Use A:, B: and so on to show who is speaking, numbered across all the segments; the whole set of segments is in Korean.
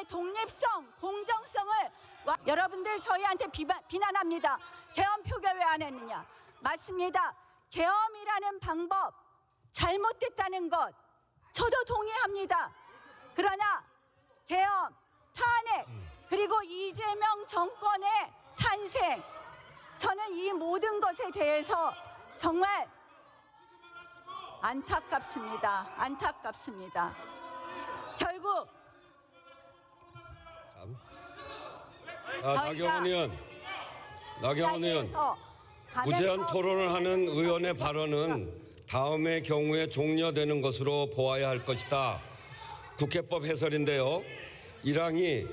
A: 언론의 독립성, 공정성을 와- 여러분들 저희한테 비바, 비난합니다. 개헌 표결 왜 안 했느냐? 맞습니다. 개헌이라는 방법 잘못됐다는 것 저도 동의합니다. 그러나 개헌, 탄핵, 그리고 이재명 정권의 탄생 저는 이 모든 것에 대해서 정말 안타깝습니다. 안타깝습니다. 결국
B: 참. 아, 나경원 의원, 나경원 의원, 무제한 토론을 하는 의원의 발언은 다음의 경우에 종료되는 것으로 보아야 할 것이다. 국회법 해설인데요. 1항이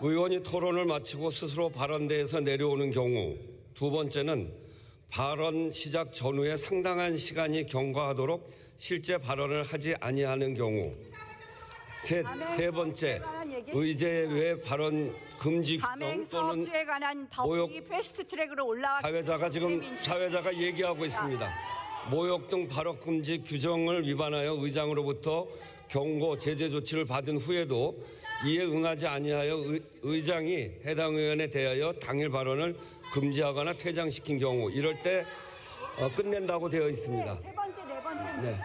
B: 의원이 토론을 마치고 스스로 발언대에서 내려오는 경우 두 번째는 발언 시작 전후에 상당한 시간이 경과하도록 실제 발언을 하지 아니하는 경우 셋, 세 번째 의제 외 발언 금지 규정 또는 모욕,
A: 패스트트랙으로
B: 사회자가 지금 사회자가 얘기하고 있습니다. 모욕 등 발언 금지 규정을 위반하여 의장으로부터 경고 제재 조치를 받은 후에도 이에 응하지 아니하여 의, 의장이 해당 의원에 대하여 당일 발언을 금지하거나 퇴장시킨 경우 이럴 때 어, 끝낸다고 되어 있습니다.
A: 세 번째, 네 번째 못
B: 네.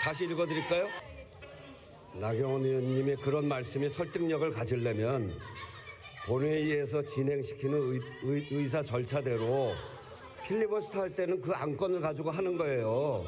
B: 다시 읽어드릴까요? 나경원 의원님의 그런 말씀이 설득력을 가지려면 본회의에서 진행시키는 의, 의, 의사 절차대로 필리버스터 할 때는 그 안건을 가지고 하는 거예요.